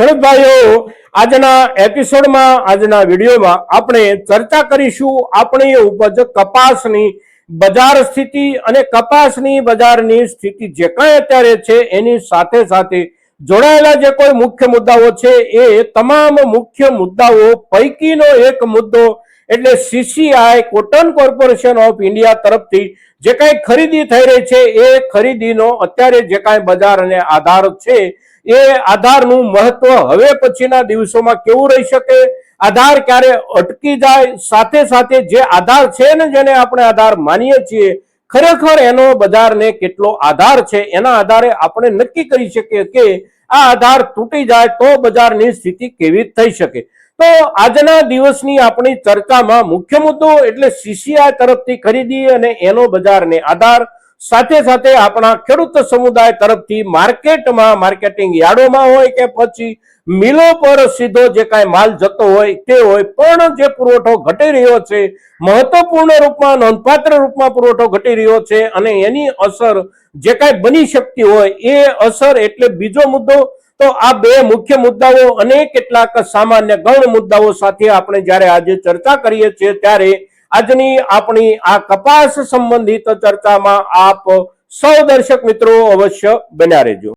ખેડૂત ભાઈઓ આજના એપિસોડમાં, આજના વિડીયોમાં આપણે ચર્ચા કરીશું આપણી ઉપજ કપાસની બજાર સ્થિતિ અને કપાસની બજારની સ્થિતિ જે કાંઈ અત્યારે છે એની સાથે સાથે જોડાયેલા જે કોઈ મુખ્ય મુદ્દાઓ છે એ તમામ મુખ્ય મુદ્દાઓ, પૈકીનો એક મુદ્દો એટલે CCI cotton corporation of India તરફથી જે કાંઈ ખરીદી થઈ રહી છે એ ખરીદીનો અત્યારે જે કાંઈ બજાર અને આધાર છે એ આધારનું મહત્વ હવે પછીના દિવસોમાં કેવું રહી શકે? આધાર ક્યારે અટકી જાય? સાથે સાથે જે આધાર છે ને જેને આપણે આધાર માનીએ છીએ, ખરેખર એનો બજારને કેટલો આધાર છે? એના આધારે આપણે નક્કી કરી શકીએ કે આ આધાર તૂટી જાય તો બજારની સ્થિતિ કેવી થઈ શકે? તો આજના દિવસની આપણી ચર્ચામાં મુખ્ય મુદ્દો એટલે સીસીઆઈ તરફથી ખરીદી અને એનો બજારને આધાર સાથે સાથે આપણા ખેડૂત સમુદાય તરફથી માર્કેટમાં માર્કેટિંગ યાર્ડોમાં હોય કે પછી મિલો પર સીધો જે કાંઈ માલ જતો હોય તે હોય, પણ જે પુરવઠો ઘટી રહ્યો છે, મહત્વપૂર્ણ રૂપમાં, નોંધપાત્ર રૂપમાં પુરવઠો ઘટી રહ્યો છે અને એની અસર જે કાંઈ બની શકતી હોય એ અસર એટલે બીજો મુદ્દો, તો આ બે મુખ્ય મુદ્દાઓ અને કેટલાક સામાન્ય ગૌણ મુદ્દાઓ સાથે આપણે જ્યારે આજે ચર્ચા કરીએ છીએ ત્યારે આજની આપણી આ કપાસ સંબંધિત ચર્ચામાં આપ સૌ દર્શક મિત્રો અવશ્ય બન્યા રહેજો.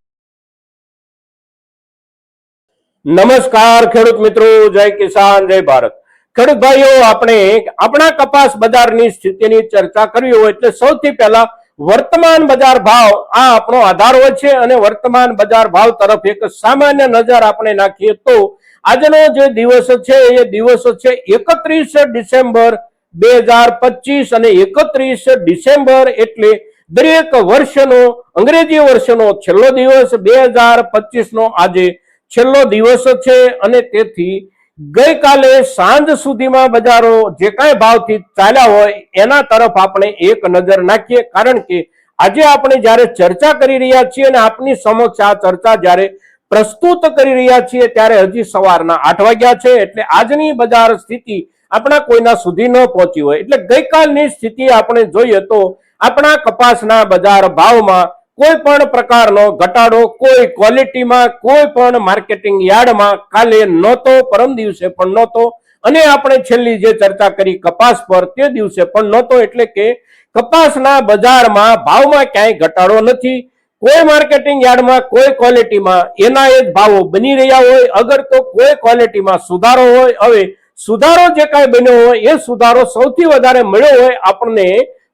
નમસ્કાર ખેડૂત મિત્રો, જય કિસાન, જય ભારત. ખેડૂત ભાઈઓ, આપણે આપણા કપાસ બજારની સ્થિતિની ચર્ચા કરવી હોય એટલે સૌથી પહેલા વર્તમાન બજાર ભાવ આ આપણો આધાર હોય છે અને વર્તમાન બજાર ભાવ તરફ એક સામાન્ય નજર આપણે નાખીએ તો આજનો જે દિવસ છે, એ દિવસ છે એકત્રીસ ડિસેમ્બર બે હજાર પચીસ અને એકત્રીસ ડિસેમ્બર એટલે દરેક વર્ષનો, અંગ્રેજી વર્ષનો છેલ્લો દિવસ બે હજાર પચીસ નો આજે છેલ્લો દિવસ છે અને તેથી ગઈકાલે સાંજ સુધીમાં બજારો જે કાંઈ ભાવથી ચાલ્યા હોય એના તરફ આપણે એક નજર નાખીએ, કારણ કે આજે આપણે જ્યારે ચર્ચા કરી રહ્યા છીએ અને આપની સમક્ષ આ ચર્ચા જ્યારે પ્રસ્તુત કરી રહ્યા છીએ ત્યારે હજી સવારના આઠ વાગ્યા છે એટલે આજની બજાર સ્થિતિ આપણા કોઈના સુધી ન પહોંચી હોય. એટલે ગઈકાલની સ્થિતિ આપણે જોઈએ તો આપણા કપાસના બજાર ભાવમાં કોઈ પણ પ્રકારનો ઘટાડો, કોઈ ક્વોલિટીમાં, કોઈ પણ માર્કેટિંગ યાર્ડમાં કાલે નહોતો, પરમ દિવસે પણ નહોતો. અને આપણે છેલ્લી જે ચર્ચા કરી કપાસ પર તે દિવસે પણ નહોતો. એટલે કે કપાસના બજારમાં ભાવમાં ક્યાંય ઘટાડો નથી. કોઈ માર્કેટિંગ યાર્ડમાં, કોઈ ક્વોલિટીમાં એના એ ભાવો બની રહ્યા હોય. અગર તો કોઈ ક્વોલિટીમાં સુધારો હોય, હવે સુધારો જે કાંઈ બન્યો હોય, એ સુધારો સૌથી વધારે મળ્યો હોય આપણને,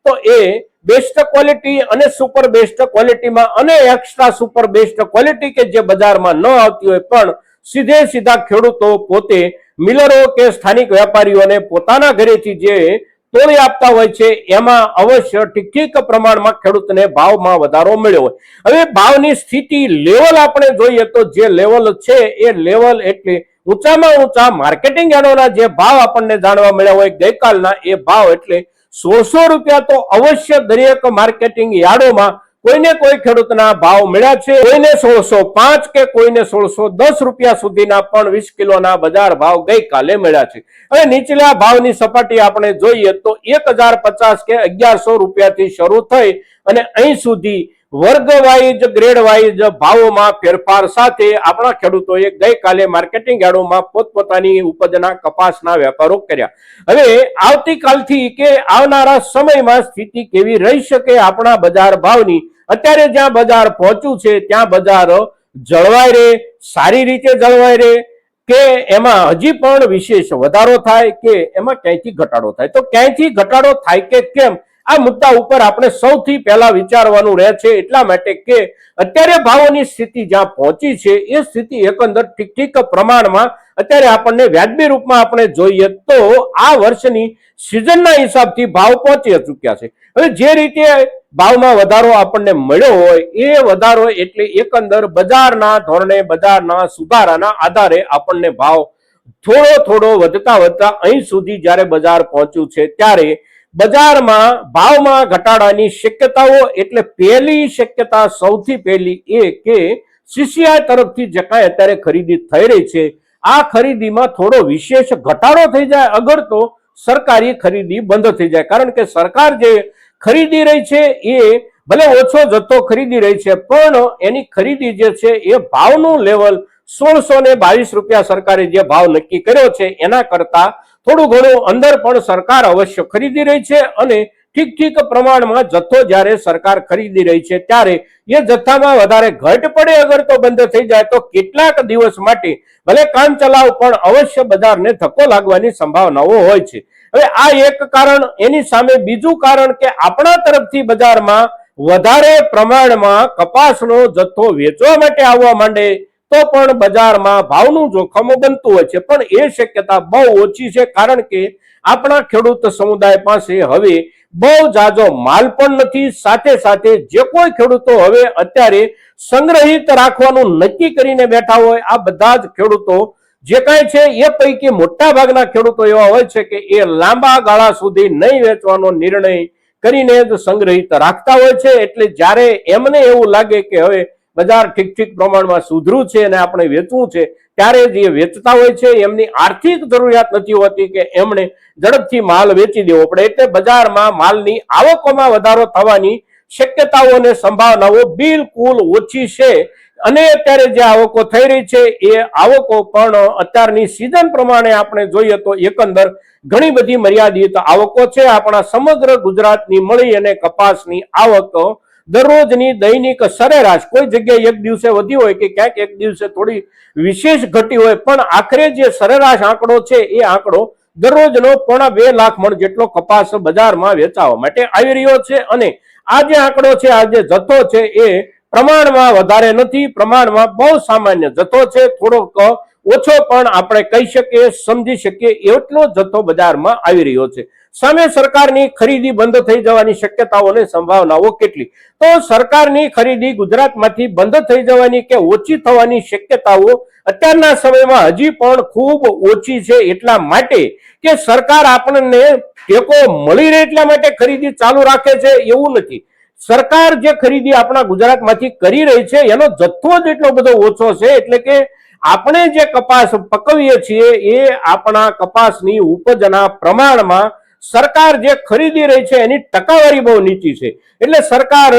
તો એ બેસ્ટ ક્વોલિટી અને સુપર બેસ્ટ ક્વોલિટીમાં અને એક્સ્ટ્રા સુપર બેસ્ટ ક્વોલિટી કે જે બજારમાં ન આવતી હોય, પણ સીધે સીધા ખેડૂતો પોતે મિલરો કે સ્થાનિક વેપારીઓને પોતાના ઘરેથી જે તોડી આપતા હોય છે, એમાં અવશ્ય ઠીક પ્રમાણમાં ખેડૂતને ભાવમાં વધારો મળ્યો હોય. હવે ભાવની સ્થિતિ લેવલ આપણે જોઈએ તો જે લેવલ છે, એ લેવલ એટલે ઊંચામાં ઊંચા માર્કેટિંગ યાર્ડોના જે ભાવ આપણને જાણવા મળ્યા હોય ગઈકાલના, એ ભાવ એટલે સોળસો રૂપિયા તો અવશ્ય દરેક માર્કેટિંગ યાર્ડોમાં કોઈને કોઈ ખેડૂતના ભાવ મળ્યા છે? કોઈને સોળસો પાંચ કે કોઈને સોળસો દસ રૂપિયા સુધીના પણ વીસ કિલોના બજાર ભાવ ગઈકાલે મળ્યા છે. હવે નીચલા ભાવની સપાટી આપણે જોઈએ તો એક કે અગિયારસો રૂપિયાથી શરૂ થઈ અને અહીં સુધી વર્ગ વાઇઝ ગ્રેડ વાઇઝ ભાવોમાં ફેરફાર સાથે આપણા ખેડૂતોએ ગઈકાલે માર્કેટિંગ યાર્ડોમાં પોતપોતાની ઉપજના કપાસના વેપારો કર્યા. હવે આવતીકાલથી કે આવનારા સમયમાં સ્થિતિ કેવી રહી શકે આપણા બજાર ભાવની? અત્યારે જ્યાં બજાર પહોંચ્યું છે, ત્યાં બજાર જળવાય રહે, સારી રીતે જળવાય રહે કે એમાં હજી પણ વિશેષ વધારો થાય કે એમાં ક્યાંયથી ઘટાડો થાય? તો ક્યાંયથી ઘટાડો થાય કે કેમ? આ મુદ્દા ઉપર આપણે સૌથી પહેલા વિચારવાનું રહે છે એટલા માટે કે અત્યારે ભાવોની સ્થિતિ જ્યાં પહોંચી છે, એ સ્થિતિ એકંદર ઠીક ઠીક પ્રમાણમાં અત્યારે આપણને વ્યાજબી રૂપમાં આપણે જોઈએ તો આ વર્ષની સિઝનના હિસાબથી ભાવ પહોંચી ચૂક્યા છે. હવે જે રીતે ભાવમાં વધારો આપણને મળ્યો હોય, એ વધારો એટલે એકંદર બજારના ધોરણે, બજારના સુધારાના આધારે આપણને ભાવ થોડો થોડો વધતા વધતા અહીં સુધી જ્યારે બજાર પહોંચ્યું છે, ત્યારે બજારમાં ભાવમાં ઘટાડાની શક્યતાઓ એટલે પહેલી શક્યતા સૌથી પહેલી એ કે સીસીઆઈ તરફથી જે કાંઈ અત્યારે ખરીદી થઈ રહી છે, આ ખરીદીમાં થોડો વિશેષ ઘટાડો થઈ જાય, અગર તો સરકારી ખરીદી બંધ થઈ જાય. કારણ કે સરકાર જે ખરીદી રહી છે એ ભલે ઓછો જથ્થો ખરીદી રહી છે, પણ એની ખરીદી જે છે એ ભાવનું લેવલ સોળસો ને બાવીસ રૂપિયા સરકારે જે ભાવ નક્કી કર્યો છે, એના કરતા થોડું ઘણું અંદર પણ સરકાર અવશ્ય ખરીદી રહી છે અને ઠીક ઠીક પ્રમાણમાં જથ્થો જ્યારે સરકાર ખરીદી રહી છે, ત્યારે એ જથ્થામાં વધારે ઘટ પડે અગર તો બંધ થઈ જાય, તો કેટલાક દિવસ માટે ભલે કામ ચલાવ, પણ અવશ્ય બજારને ધક્કો લાગવાની સંભાવનાઓ હોય છે. હવે આ એક કારણ, એની સામે બીજું કારણ કે આપણા તરફથી બજારમાં વધારે પ્રમાણમાં કપાસનો જથ્થો વેચવા માટે આવવા માંડે તો પણ બજારમાં ભાવનું જોખમ બનતું હોય છે. પણ એ શક્યતા બહુ ઓછી છે કારણ કે આપણા ખેડૂત સમુદાય પાસે હવે બહુ જાજો માલ પણ નથી. સાથે સાથે જે કોઈ ખેડૂતો હવે અત્યારે સંગ્રહિત રાખવાનું નક્કી કરીને બેઠા હોય, આ બધા જ ખેડૂતો જે કાંઈ છે એ પૈકી મોટા ભાગના ખેડૂતો એવા હોય છે કે એ લાંબા ગાળા સુધી નહીં વેચવાનો નિર્ણય કરીને જ સંગ્રહિત રાખતા હોય છે. એટલે જ્યારે એમને એવું લાગે કે હવે બજાર ઠીક ઠીક પ્રમાણમાં સુધરું છે અને આપણે વેચવું છે, ત્યારે જે વેચતા હોય છે, એમની આર્થિક જરૂરિયાત નથી હોતી કે એમણે ઝડપથી માલ વેચી દેવો પડે. એટલે બજારમાં માલની આવકોમાં વધારો થવાની શક્યતાઓ અને સંભાવનાઓ બિલકુલ ઓછી છે. અને અત્યારે જે આવકો થઈ રહી છે, એ આવકો પણ અત્યારની સિઝન પ્રમાણે આપણે જોઈએ તો એકંદર ઘણી બધી મર્યાદિત આવકો છે. આપણા સમગ્ર ગુજરાતની મળી અને કપાસની આવક દરરોજની દૈનિક સરેરાશ, કોઈ જગ્યાએ એક દિવસે વધી હોય કે ક્યાંક એક દિવસે થોડી વિશેષ ઘટી હોય, પણ આખરે જે સરેરાશ આંકડો છે એ આંકડો દરરોજનો પોણા બે લાખ મણ જેટલો કપાસ બજારમાં વેચાવા માટે આવી રહ્યો છે અને આ જે આંકડો છે, આ જે જથ્થો છે એ પ્રમાણમાં વધારે નથી, પ્રમાણમાં બહુ સામાન્ય જથ્થો છે, થોડોક ઓછો પણ આપણે કહી શકીએ, સમજી શકીએ, એટલો જથ્થો બજારમાં આવી રહ્યો છે. સામે સરકારની ખરીદી બંધ થઈ જવાની શક્યતાઓ સંભાવનાઓ કેટલી? તો સરકારની ખરીદી ગુજરાતમાંથી બંધ થઈ જવાની કે ઓછી થવાની શક્યતાઓ અત્યારના સમયમાં હજી પણ ખૂબ ઓછી છે એટલા માટે કે સરકાર આપણને ટેકો મળી રહે એટલા માટે ખરીદી ચાલુ રાખે છે એવું નથી. સરકાર જે ખરીદી આપણા ગુજરાતમાંથી કરી રહી છે એનો જથ્થો જ એટલો બધો ઓછો છે એટલે કે આપણે જે કપાસ પકવીએ છીએ એ આપણા કપાસની ઉપજના પ્રમાણમાં સરકાર જે ખરીદી રહી છે, એની ટકાવારી બહુ નીચી છે. એટલે સરકાર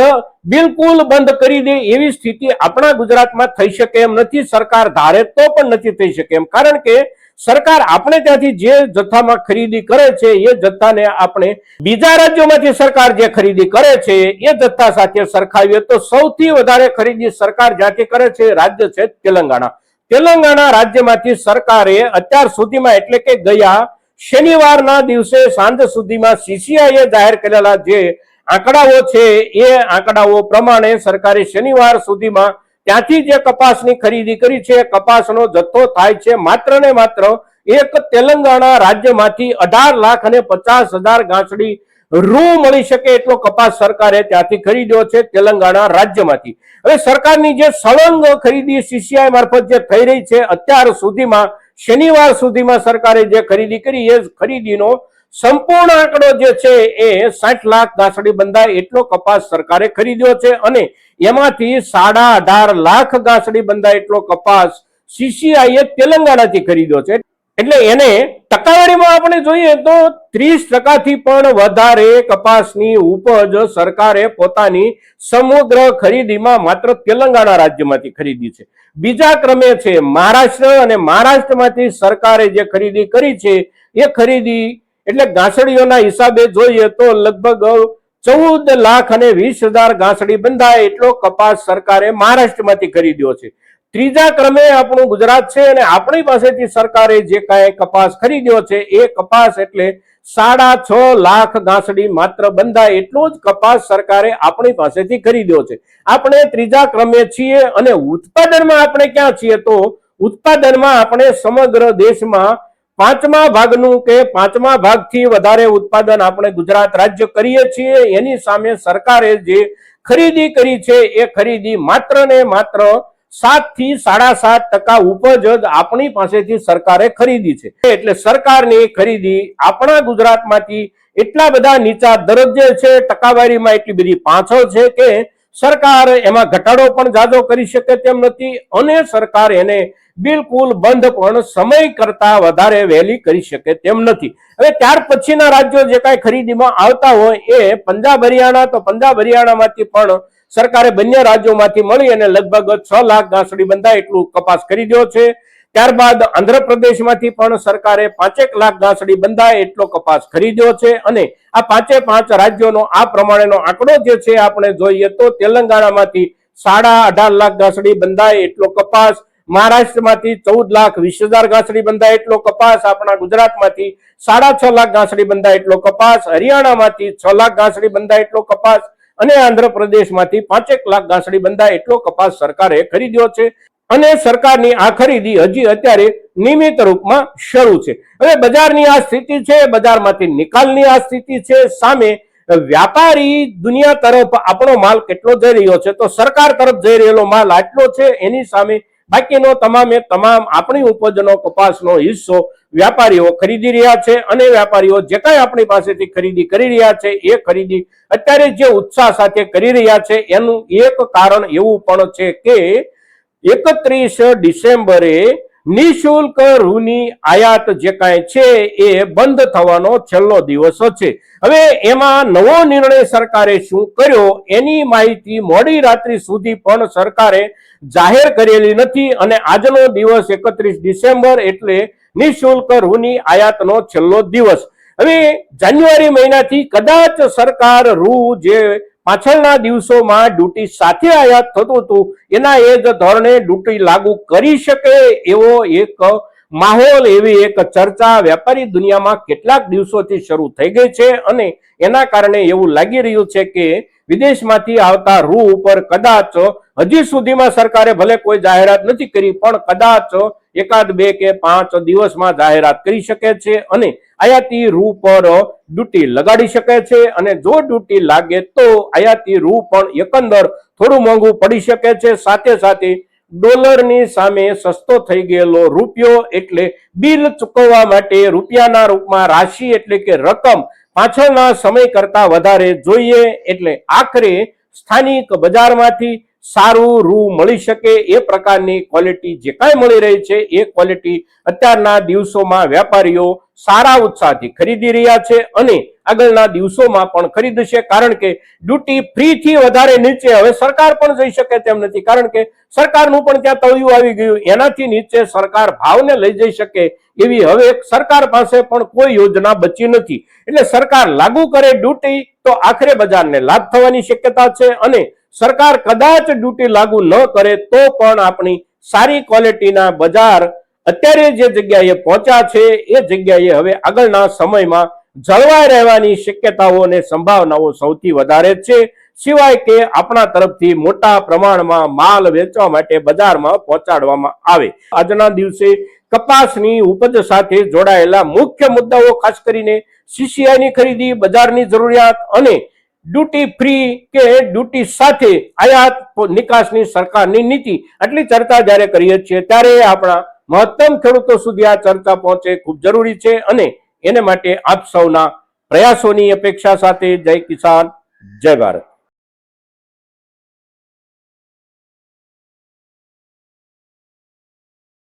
બિલકુલ બંધ કરી દે એવી સ્થિતિ આપણા ગુજરાતમાં થઈ શકે એમ નથી. સરકાર ધારે તો પણ નથી થઈ શકે એમ. કારણ કે સરકાર આપણે ત્યાંથી જે જથ્થામાં ખરીદી કરે છે, એ જથ્થાને આપણે બીજા રાજ્યોમાંથી સરકાર જે ખરીદી કરે છે, એ જથ્થા સાથે સરખાવીએ તો સૌથી વધારે ખરીદી સરકાર જ્યાંથી કરે છે રાજ્ય છે તેલંગાણા. તેલંગાણા રાજ્યમાંથી સરકારે અત્યાર સુધીમાં એટલે કે ગયા શનિવારના દિવસે સાંજ સુધીમાં સીસીઆઈએ જાહેર કરેલા જે આંકડાઓ છે, એ આંકડાઓ પ્રમાણે સરકારે શનિવાર સુધીમાં ત્યાંથી જે કપાસની ખરીદી કરી છે, કપાસનો જથ્થો થાય છે માત્ર ને માત્ર એક તેલંગાણા રાજ્યમાંથી અઢાર લાખ અને પચાસ હજાર ગાંસડી રૂ મળી શકે એટલો કપાસ સરકારે ત્યાંથી ખરીદ્યો છે તેલંગાણા રાજ્યમાંથી. હવે સરકારની જે સળંગ ખરીદી સીસીઆઈ મારફત જે થઈ રહી છે, અત્યાર સુધીમાં શનિવાર સુધીમાં સરકારે જે ખરીદી કરી, એ ખરીદીનો સંપૂર્ણ આંકડો જે છે એ સાઠ લાખ ગાંસડી બંધાય એટલો કપાસ સરકારે ખરીદ્યો છે અને એમાંથી સાડા અઢાર લાખ ગાંસડી બંધાય એટલો કપાસ સીસીઆઈએ તેલંગાણાથી ખરીદ્યો છે. એટલે એને ટકાવારીમાં આપણે જોઈએ તો ત્રીસ ટકાથી પણ વધારે કપાસની ઉપજ સરકારે પોતાની સમગ્ર ખરીદીમાં માત્ર તેલંગાણા રાજ્યમાંથી ખરીદી છે. બીજા ક્રમે છે મહારાષ્ટ્ર અને મહારાષ્ટ્રમાંથી સરકારે જે ખરીદી કરી છે, એ ખરીદી એટલે ગાંસડીઓના હિસાબે જોઈએ તો લગભગ ચૌદ લાખ અને વીસ હજાર ગાંસડી બંધાય એટલો કપાસ સરકારે મહારાષ્ટ્રમાંથી ખરીદ્યો છે. ત્રીજા ક્રમે આપણું ગુજરાત છે અને આપણી પાસેથી સરકારે જે કાંઈ કપાસ ખરીદ્યો છે, એ કપાસ એટલે સાડા છ લાખ ગાંસડી માત્ર બંધાય એટલો જ કપાસ સરકારે આપણી પાસેથી ખરીદ્યો છે. આપણે ત્રીજા ક્રમે છીએ અને ઉત્પાદનમાં આપણે ક્યાં છીએ તો ઉત્પાદનમાં આપણે સમગ્ર દેશમાં પાંચમા ભાગનું કે પાંચમા ભાગથી વધારે ઉત્પાદન આપણે ગુજરાત રાજ્ય કરીએ છીએ. એની સામે સરકારે જે ખરીદી કરી છે, એ ખરીદી માત્ર ને માત્ર સાતથી સાડા સાત ટકા ઉપજ આપણી પાસેથી સરકારે ખરીદી છે. એટલે સરકારની ખરીદી આપણા ગુજરાતમાંથી એટલા બધા નીચા દરજ્જે છે, ટકાવારીમાં એટલી બધી પાછળ છે કે સરકાર એમાં ઘટાડો પણ જાજો કરી શકે તેમ નથી અને સરકાર એને બિલકુલ બંધ પણ સમય કરતા વધારે વહેલી કરી શકે તેમ નથી. હવે ત્યાર પછીના રાજ્યો જે કાંઈ ખરીદીમાં આવતા હોય એ પંજાબ, હરિયાણા તો પંજાબ, હરિયાણામાંથી પણ સરકારે બંને રાજ્યોમાંથી મળી અને લગભગ છ લાખ ગાંસડી બંધા એટલું કપાસ ખરીદ્યો છે. ત્યારબાદ આંધ્રપ્રદેશમાંથી પણ સરકારે પાંચેક લાખ ગાંસડી બંધાય એટલો કપાસ ખરીદ્યો છે અને આ પાંચે પાંચ રાજ્યોનો આ પ્રમાણેનો આંકડો જે છે આપણે જોઈએ તો તેલંગાણામાંથી સાડા અઢાર લાખ ગાંસડી બંધાય એટલો કપાસ, મહારાષ્ટ્રમાંથી ચૌદ લાખ વીસ હજાર ગાંસડી બંધાય એટલો કપાસ, આપણા ગુજરાતમાંથી સાડા છ લાખ ગાંસડી બંધાય એટલો કપાસ, હરિયાણામાંથી છ લાખ ગાંસડી બંધાય એટલો કપાસ અને આંધ્રપ્રદેશમાંથી પાંચેક લાખ ગાંસડી બંધાય એટલો કપાસ સરકારે ખરીદ્યો છે. અને સરકારની આ ખરીદી હજી અત્યારે નિયમિત રૂપમાં શરૂ છે. હવે બજારની આ સ્થિતિ છે, બજારમાંથી નિકાલની આ સ્થિતિ છે. સામે વ્યાપારી દુનિયા તરફ આપણો માલ કેટલો જઈ રહ્યો છે, તો સરકાર તરફ જઈ રહેલો માલ આટલો છે, એની સામે બાકીનો તમામે તમામ આપણી ઉપજનો, કપાસનો હિસ્સો વ્યાપારીઓ ખરીદી રહ્યા છે અને વ્યાપારીઓ જે કાંઈ આપણી પાસેથી ખરીદી કરી રહ્યા છે એ ખરીદી અત્યારે જે ઉત્સાહ સાથે કરી રહ્યા છે, એનું એક કારણ એવું પણ છે કે એકત્રીસ ડિસેમ્બરે નિઃશુલ્ક રૂની આયાત જે કાંઈ છે એ બંધ થવાનો છેલ્લો દિવસ છે. હવે એમાં નવો નિર્ણય સરકારે શું કર્યો એની માહિતી મોડી રાત્રિ સુધી પણ સરકારે જાહેર કરેલી નથી અને આજનો દિવસ એકત્રીસ ડિસેમ્બર એટલે નિશુલ્ક રૂની આયાતનો છેલ્લો દિવસ. હવે જાન્યુઆરી મહિનાથી કદાચ સરકાર રૂ જે પાછળના દિવસોમાં ડ્યુટી સાથે આયાત થતું હતું, એના એ જ ધોરણે ડ્યુટી લાગુ કરી શકે એવો એક માહોલ, એવી એક ચર્ચા વેપારી દુનિયામાં કેટલાક દિવસોથી શરૂ થઈ ગઈ છે અને એના કારણે એવું લાગી રહ્યું છે કે વિદેશમાંથી આવતા રૂ ઉપર કદાચ હજી સુધીમાં સરકારે ભલે કોઈ જાહેરાત નથી કરી, પણ કદાચ એકાદ બે કે પાંચ દિવસમાં જાહેરાત કરી શકે છે અને આયાતી રૂ પર ડ્યુટી લગાડી શકે છે અને જો ડ્યુટી લાગે તો આયાતી રૂ પણ એકંદર થોડું મોંઘું પડી શકે છે. સાથે સાથે ડોલરની સામે સસ્તો થઈ ગયેલો રૂપિયો એટલે બિલ ચૂકવવા માટે રૂપિયાના રૂપમાં રાશિ એટલે કે રકમ પાછળના સમય કરતા વધારે જોઈએ એટલે આખરે સ્થાનિક બજારમાંથી સારું રૂ મળી શકે એ પ્રકારની ક્વોલિટી જે કાંઈ મળી રહી છે, એ ક્વોલિટી અત્યારના દિવસોમાં વેપારીઓ સારા ઉત્સાહથી ખરીદી રહ્યા છે અને આગળના દિવસોમાં પણ ખરીદશે કારણ કે ડ્યુટી ફ્રી થી વધારે નીચે હવે સરકાર પણ જઈ શકે તેમ નથી. કારણ કે સરકારનું પણ ત્યાં તળિયું આવી ગયું, એનાથી નીચે સરકાર ભાવને લઈ જઈ શકે એવી હવે સરકાર પાસે પણ કોઈ યોજના બચી નથી. એટલે સરકાર લાગુ કરે ડ્યુટી તો આખરે બજારને લાભ થવાની શક્યતા છે અને સરકાર કદાચ ડ્યુટી લાગુ ન કરે તો પણ આપણી સારી ક્વોલિટીના બજાર અત્યારે જે જગ્યાએ પહોંચ્યા છે, એ જગ્યાએ હવે આગળના સમયમાં જળવાઈ રહેવાની શક્યતાઓ અને સંભાવનાઓ સૌથી વધારે છે. સિવાય કે આપણા તરફથી મોટા પ્રમાણમાં માલ વેચવા માટે બજારમાં પહોંચાડવામાં આવે. આજના દિવસે કપાસની ઉપજ સાથે જોડાયેલા મુખ્ય મુદ્દાઓ ખાસ કરીને સીસીઆઈની ખરીદી, બજારની જરૂરિયાત અને ડ્યુટી ફ્રી કે ડ્યુટી સાથે આયાત નિકાસની સરકારની નીતિ. આટલી ચર્ચા જ્યારે કરીએ છીએ ત્યારે આપણા મહત્તમ ખેડૂતો સુધી આ ચર્ચા પહોંચે ખૂબ જરૂરી છે અને એને માટે આપ સૌના પ્રયાસોની અપેક્ષા સાથે જય કિસાન, જય ભારત.